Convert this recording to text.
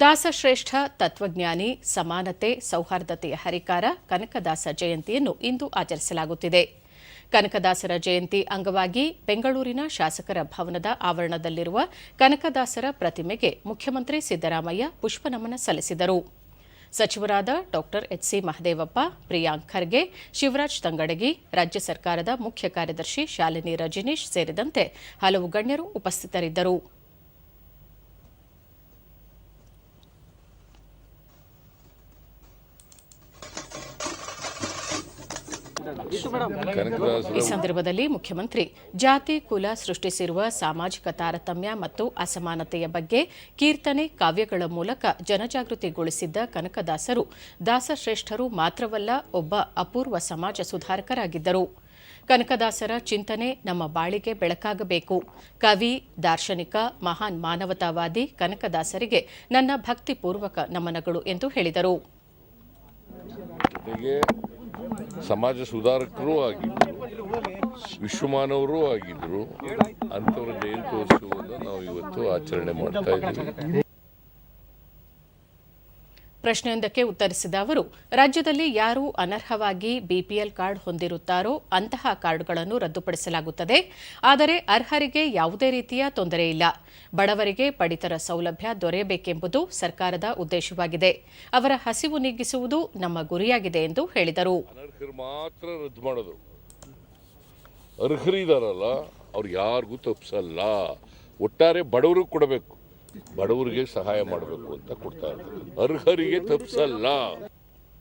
ದಾಸಶ್ರೇಷ್ಠ, ತತ್ವಜ್ಞಾನಿ, ಸಮಾನತೆ ಸೌಹಾರ್ದತೆಯ ಹರಿಕಾರ, ಕನಕದಾಸ ಜಯಂತಿಯನ್ನು ಇಂದು ಆಚರಿಸಲಾಗುತ್ತಿದೆ. ಕನಕದಾಸರ ಜಯಂತಿ ಅಂಗವಾಗಿ ಬೆಂಗಳೂರಿನ ಶಾಸಕರ ಭವನದ ಆವರಣದಲ್ಲಿರುವ ಕನಕದಾಸರ ಪ್ರತಿಮೆಗೆ ಮುಖ್ಯಮಂತ್ರಿ ಸಿದ್ದರಾಮಯ್ಯ ಪುಷ್ಪನಮನ ಸಲ್ಲಿಸಿದರು. ಸಚಿವರಾದ ಡಾ. ಎಚ್ಸಿ ಮಹದೇವಪ್ಪ, ಪ್ರಿಯಾಂಕ್ ಖರ್ಗೆ, ಶಿವರಾಜ್ ತಂಗಡಗಿ, ರಾಜ್ಯ ಸರ್ಕಾರದ ಮುಖ್ಯ ಕಾರ್ಯದರ್ಶಿ ಶಾಲಿನಿ ರಜನೀಶ್ ಸೇರಿದಂತೆ ಹಲವು ಗಣ್ಯರು ಉಪಸ್ಥಿತರಿದ್ದರು. ಈ ಸಂದರ್ಭದಲ್ಲಿ ಮುಖ್ಯಮಂತ್ರಿ ಜಾತಿ ಕುಲ ಸೃಷ್ಟಿಸಿರುವ ಸಾಮಾಜಿಕ ತಾರತಮ್ಯ ಮತ್ತು ಅಸಮಾನತೆಯ ಬಗ್ಗೆ ಕೀರ್ತನೆ ಕಾವ್ಯಗಳ ಮೂಲಕ ಜನಜಾಗೃತಿಗೊಳಿಸಿದ್ದ ಕನಕದಾಸರು ದಾಸಶ್ರೇಷ್ಠರು ಮಾತ್ರವಲ್ಲ ಒಬ್ಬ ಅಪೂರ್ವ ಸಮಾಜ ಸುಧಾರಕರಾಗಿದ್ದರು. ಕನಕದಾಸರ ಚಿಂತನೆ ನಮ್ಮ ಬಾಳಿಗೆ ಬೆಳಕಾಗಬೇಕು. ಕವಿ ದಾರ್ಶನಿಕ ಮಹಾನ್ ಮಾನವತಾವಾದಿ ಕನಕದಾಸರಿಗೆ ನನ್ನ ಭಕ್ತಿಪೂರ್ವಕ ನಮನಗಳು ಎಂದು ಹೇಳಿದರು. ಸಮಾಜ ಸುಧಾರಕರೂ ಆಗಿದ್ದರು ವಿಶ್ವಮಾನವರೂ ಆಗಿದ್ದರು ಅಂಥವ್ರ ಜಯಂತ್ಯೋತ್ಸವವನ್ನು ನಾವು ಇವತ್ತು ಆಚರಣೆ ಮಾಡ್ತಾ ಇದ್ದೀವಿ. ಪ್ರಶ್ನೆಯೊಂದಕ್ಕೆ ಉತ್ತರಿಸಿದ ಅವರು, ರಾಜ್ಯದಲ್ಲಿ ಯಾರು ಅನರ್ಹವಾಗಿ ಬಿಪಿಎಲ್ ಕಾರ್ಡ್ ಹೊಂದಿರುತ್ತಾರೋ ಅಂತಹ ಕಾರ್ಡ್ಗಳನ್ನು ರದ್ದುಪಡಿಸಲಾಗುತ್ತದೆ. ಆದರೆ ಅರ್ಹರಿಗೆ ಯಾವುದೇ ರೀತಿಯ ತೊಂದರೆ ಇಲ್ಲ. ಬಡವರಿಗೆ ಪಡಿತರ ಸೌಲಭ್ಯ ದೊರೆಯಬೇಕೆಂಬುದು ಸರ್ಕಾರದ ಉದ್ದೇಶವಾಗಿದೆ. ಅವರ ಹಸಿವು ನೀಗಿಸುವುದು ನಮ್ಮ ಗುರಿಯಾಗಿದೆ ಎಂದು ಹೇಳಿದರು. ಅರ್ಹರಿದಾರಲ್ಲ, ಅವ್ರು ಯಾರಿಗೂ ತಪ್ಪಿಸಲ್ಲ ಒಟ್ಟಾರೆ ಬಡವರಿಗೆ ಕೊಡಬೇಕು. ಬಡವರಿಗೆ ಸಹಾಯ ಮಾಡಬೇಕು ಅಂತ ಕೊಡ್ತಾ ಇದ್ದಾರೆ. ಅರ್ಹರಿಗೆ ತಪ್ಪಿಸಲ್ಲ